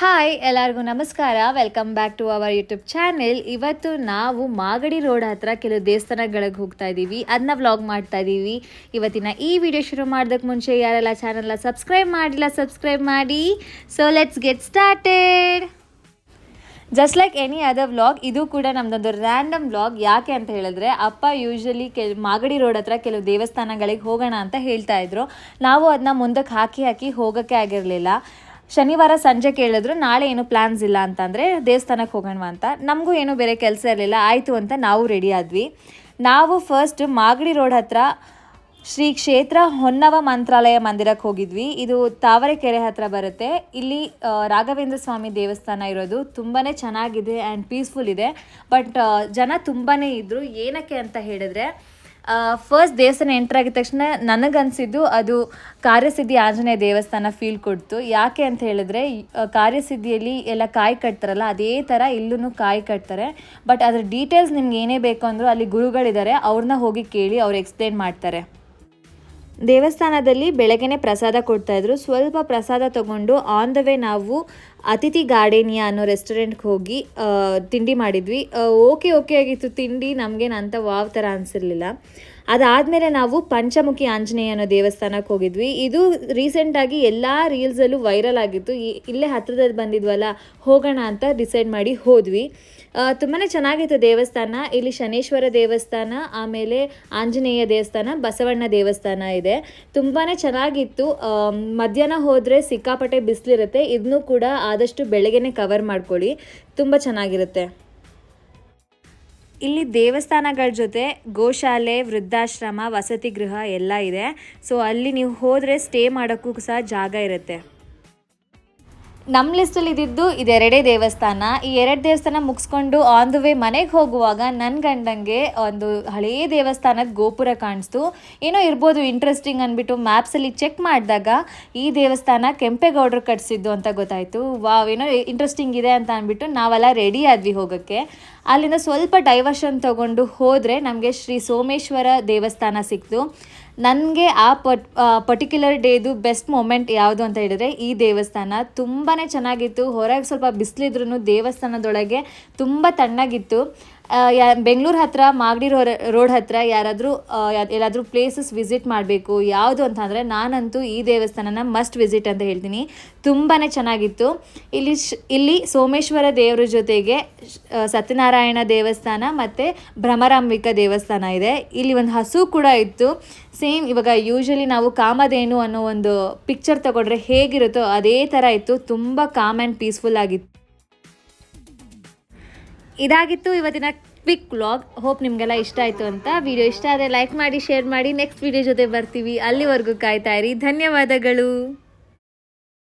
Hi ಎಲ್ಲರಿಗೂ ನಮಸ್ಕಾರ. Welcome back to our YouTube channel ಇವತ್ತು ನಾವು ಮಾಗಡಿ ರೋಡ್ ಹತ್ರ ಕೆಲವು ದೇವಸ್ಥಾನಗಳಿಗೆ ಹೋಗ್ತಾ ಇದ್ದೀವಿ ಅದನ್ನ ವ್ಲಾಗ್ ಮಾಡ್ತಾ ಇದ್ದೀವಿ ಇವತ್ತಿನ ಈ ವಿಡಿಯೋ ಶುರು ಮಾಡೋದಕ್ಕೆ ಮುಂಚೆ ಯಾರೆಲ್ಲ ಚಾನಲ್ನ ಸಬ್ಸ್ಕ್ರೈಬ್ ಮಾಡಿಲ್ಲ ಸಬ್ಸ್ಕ್ರೈಬ್ ಮಾಡಿ. So let's get started just like any other vlog ಇದು ಕೂಡ ನಮ್ಮದೊಂದು ರ್ಯಾಂಡಮ್ ವ್ಲಾಗ್ ಯಾಕೆ ಅಂತ ಹೇಳಿದ್ರೆ, ಅಪ್ಪ ಯೂಶ್ವಲಿ ಕೆಲ, ಮಾಗಡಿ ರೋಡ್ ಹತ್ರ ಕೆಲವು ದೇವಸ್ಥಾನಗಳಿಗೆ ಹೋಗೋಣ ಅಂತ ಹೇಳ್ತಾ ಇದ್ರು. ನಾವು ಅದನ್ನ ಮುಂದಕ್ಕೆ ಹಾಕಿ ಹಾಕಿ ಹೋಗೋಕ್ಕೆ ಆಗಿರಲಿಲ್ಲ. ಶನಿವಾರ ಸಂಜೆ ಕೇಳಿದ್ರು, ನಾಳೆ ಏನು ಪ್ಲಾನ್ಸ್ ಇಲ್ಲ ಅಂತಂದರೆ ದೇವಸ್ಥಾನಕ್ಕೆ ಹೋಗೋಣ ಅಂತ. ನಮಗೂ ಏನೂ ಬೇರೆ ಕೆಲಸ ಇರಲಿಲ್ಲ, ಆಯಿತು ಅಂತ ನಾವು ರೆಡಿ ಆದ್ವಿ. ನಾವು ಫಸ್ಟ್ ಮಾಗಡಿ ರೋಡ್ ಹತ್ರ ಶ್ರೀ ಕ್ಷೇತ್ರ ಹೊನ್ನವ ಮಂತ್ರಾಲಯ ಮಂದಿರಕ್ಕೆ ಹೋಗಿದ್ವಿ. ಇದು ತಾವರೆಕೆರೆ ಹತ್ರ ಬರುತ್ತೆ. ಇಲ್ಲಿ ರಾಘವೇಂದ್ರ ಸ್ವಾಮಿ ದೇವಸ್ಥಾನ ಇರೋದು ತುಂಬಾ ಚೆನ್ನಾಗಿದೆ ಆ್ಯಂಡ್ ಪೀಸ್ಫುಲ್ ಇದೆ. ಬಟ್ ಜನ ತುಂಬಾ ಇದ್ದರು ಏನಕ್ಕೆ ಅಂತ ಹೇಳಿದ್ರೆ ಫಸ್ಟ್ ದೇವಸ್ಥಾನ ಎಂಟರ್ ಆಗಿದ ತಕ್ಷಣ ನನಗನ್ಸಿದ್ದು ಅದು ಕಾರ್ಯಸಿದ್ಧಿ ಆಂಜನೇಯ ದೇವಸ್ಥಾನ ಫೀಲ್ ಕೊಡ್ತು. ಯಾಕೆ ಅಂತ ಹೇಳಿದ್ರೆ ಕಾರ್ಯಸಿದ್ಧಿಯಲ್ಲಿ ಎಲ್ಲ ಕಾಯಿ ಕಟ್ತಾರಲ್ಲ, ಅದೇ ಥರ ಇಲ್ಲೂ ಕಾಯಿ ಕಟ್ತಾರೆ. ಬಟ್ ಅದ್ರ ಡೀಟೇಲ್ಸ್ ನಿಮ್ಗೆ ಏನೇ ಬೇಕು ಅಂದರೂ ಅಲ್ಲಿ ಗುರುಗಳಿದ್ದಾರೆ, ಅವ್ರನ್ನ ಹೋಗಿ ಕೇಳಿ ಅವ್ರು ಎಕ್ಸ್ಪ್ಲೇನ್ ಮಾಡ್ತಾರೆ. ದೇವಸ್ಥಾನದಲ್ಲಿ ಬೆಳಗ್ಗೆನೆ ಪ್ರಸಾದ ಕೊಡ್ತಾ ಇದ್ರು. ಸ್ವಲ್ಪ ಪ್ರಸಾದ ತಗೊಂಡು ಆನ್ ದ ವೇ ನಾವು ಅತಿಥಿ ಗಾರ್ಡೇನಿಯಾ ಅನ್ನೋ ರೆಸ್ಟೋರೆಂಟ್ಗೆ ಹೋಗಿ ತಿಂಡಿ ಮಾಡಿದ್ವಿ. ಓಕೆ ಓಕೆ ಆಗಿತ್ತು. ತಿಂಡಿ ನಮಗೇನು ಅಂತ ವಾವ್ ಥರ ಅನಿಸಿರ್ಲಿಲ್ಲ. ಅದಾದಮೇಲೆ ನಾವು ಪಂಚಮುಖಿ ಆಂಜನೇಯ ಅನ್ನೋ ದೇವಸ್ಥಾನಕ್ಕೆ ಹೋಗಿದ್ವಿ. ಇದು ರೀಸೆಂಟಾಗಿ ಎಲ್ಲ ರೀಲ್ಸಲ್ಲೂ ವೈರಲ್ ಆಗಿತ್ತು. ಇಲ್ಲೇ ಹತ್ತಿರದಲ್ಲಿ ಬಂದಿದ್ವಲ್ಲ, ಹೋಗೋಣ ಅಂತ ಡಿಸೈಡ್ ಮಾಡಿ ಹೋದ್ವಿ. ತುಂಬಾ ಚೆನ್ನಾಗಿತ್ತು ದೇವಸ್ಥಾನ. ಇಲ್ಲಿ ಶನೇಶ್ವರ ದೇವಸ್ಥಾನ, ಆಮೇಲೆ ಆಂಜನೇಯ ದೇವಸ್ಥಾನ, ಬಸವಣ್ಣ ದೇವಸ್ಥಾನ ಇದೆ. ತುಂಬಾ ಚೆನ್ನಾಗಿತ್ತು. ಮಧ್ಯಾಹ್ನ ಹೋದರೆ ಸಿಕ್ಕಾಪಟ್ಟೆ ಬಿಸಿಲಿರುತ್ತೆ. ಇದನ್ನು ಕೂಡ ಆದಷ್ಟು ಬೆಳಗ್ಗೆನೇ ಕವರ್ ಮಾಡ್ಕೊಳ್ಳಿ. ತುಂಬ ಚೆನ್ನಾಗಿರುತ್ತೆ. ಇಲ್ಲಿ ದೇವಸ್ಥಾನಗಳ ಜೊತೆ ಗೋಶಾಲೆ, ವೃದ್ಧಾಶ್ರಮ, ವಸತಿ ಗೃಹ ಎಲ್ಲ ಇದೆ. ಸೊ ಅಲ್ಲಿ ನೀವು ಹೋದರೆ ಸ್ಟೇ ಮಾಡೋಕ್ಕೂ ಸಹ ಜಾಗ ಇರುತ್ತೆ. ನಮ್ಮ ಲಿಸ್ಟಲ್ಲಿ ಇದ್ದಿದ್ದು ಇದೆರಡೇ ದೇವಸ್ಥಾನ. ಈ ಎರಡು ದೇವಸ್ಥಾನ ಮುಗಿಸ್ಕೊಂಡು ಆನ್ ದ ವೇ ಮನೆಗೆ ಹೋಗುವಾಗ ನನ್ನ ಗಂಡಂಗೆ ಒಂದು ಹಳೇ ದೇವಸ್ಥಾನದ ಗೋಪುರ ಕಾಣಿಸ್ತು. ಏನೋ ಇರ್ಬೋದು ಇಂಟ್ರೆಸ್ಟಿಂಗ್ ಅಂದ್ಬಿಟ್ಟು ಮ್ಯಾಪ್ಸಲ್ಲಿ ಚೆಕ್ ಮಾಡಿದಾಗ ಈ ದೇವಸ್ಥಾನ ಕೆಂಪೇಗೌಡರು ಕಟ್ಸಿದ್ದು ಅಂತ ಗೊತ್ತಾಯಿತು. ವಾವ್, ಏನೋ ಇಂಟ್ರೆಸ್ಟಿಂಗ್ ಇದೆ ಅಂತ ಅಂದ್ಬಿಟ್ಟು ನಾವೆಲ್ಲ ರೆಡಿ ಆದ್ವಿ ಹೋಗೋಕ್ಕೆ. ಅಲ್ಲಿಂದ ಸ್ವಲ್ಪ ಡೈವರ್ಷನ್ ತಗೊಂಡು ಹೋದರೆ ನಮಗೆ ಶ್ರೀ ಸೋಮೇಶ್ವರ ದೇವಸ್ಥಾನ ಸಿಕ್ತು. ನನಗೆ ಆ ಪಟ್ ಪರ್ಟಿಕ್ಯುಲರ್ ಡೇದು ಬೆಸ್ಟ್ ಮೂಮೆಂಟ್ ಯಾವುದು ಅಂತ ಹೇಳಿದರೆ ಈ ದೇವಸ್ಥಾನ. ತುಂಬಾ ಚೆನ್ನಾಗಿತ್ತು. ಹೊರಗೆ ಸ್ವಲ್ಪ ಬಿಸಿಲಿದ್ರು ದೇವಸ್ಥಾನದೊಳಗೆ ತುಂಬ ತಣ್ಣಗಿತ್ತು. ಬೆಂಗಳೂರು ಹತ್ರ, ಮಾಗಡಿ ರೋ ರೋಡ್ ಹತ್ರ ಯಾರಾದರೂ ಎಲ್ಲಾದರೂ ಪ್ಲೇಸಸ್ ವಿಸಿಟ್ ಮಾಡಬೇಕು, ಯಾವುದು ಅಂತಂದರೆ ನಾನಂತೂ ಈ ದೇವಸ್ಥಾನನ ಮಸ್ಟ್ ವಿಸಿಟ್ ಅಂತ ಹೇಳ್ತೀನಿ. ತುಂಬಾ ಚೆನ್ನಾಗಿತ್ತು. ಇಲ್ಲಿ ಇಲ್ಲಿ ಸೋಮೇಶ್ವರ ದೇವರ ಜೊತೆಗೆ ಸತ್ಯನಾರಾಯಣ ದೇವಸ್ಥಾನ ಮತ್ತು ಭ್ರಮರಾಂಬಿಕ ದೇವಸ್ಥಾನ ಇದೆ. ಇಲ್ಲಿ ಒಂದು ಹಸು ಕೂಡ ಇತ್ತು. ಸೇಮ್ ಇವಾಗ ಯೂಶಲಿ ನಾವು ಕಾಮಧೇನು ಅನ್ನೋ ಒಂದು ಪಿಕ್ಚರ್ ತಗೊಂಡ್ರೆ ಹೇಗಿರುತ್ತೋ ಅದೇ ಥರ ಇತ್ತು. ತುಂಬ ಕಾಮ್ ಆ್ಯಂಡ್ ಪೀಸ್ಫುಲ್ ಆಗಿತ್ತು. ಇದಾಗಿತ್ತು ಇವತ್ತಿನ ಕ್ವಿಕ್ ವ್ಲಾಗ್ ಹೋಪ್ ನಿಮಗೆಲ್ಲ ಇಷ್ಟ ಆಯಿತು ಅಂತ. ವಿಡಿಯೋ ಇಷ್ಟ ಆದರೆ ಲೈಕ್ ಮಾಡಿ ಶೇರ್ ಮಾಡಿ. ನೆಕ್ಸ್ಟ್ ವಿಡಿಯೋ ಜೊತೆ ಬರ್ತೀವಿ. ಅಲ್ಲಿವರೆಗೂ ಕಾಯ್ತಾ ಇರಿ. ಧನ್ಯವಾದಗಳು.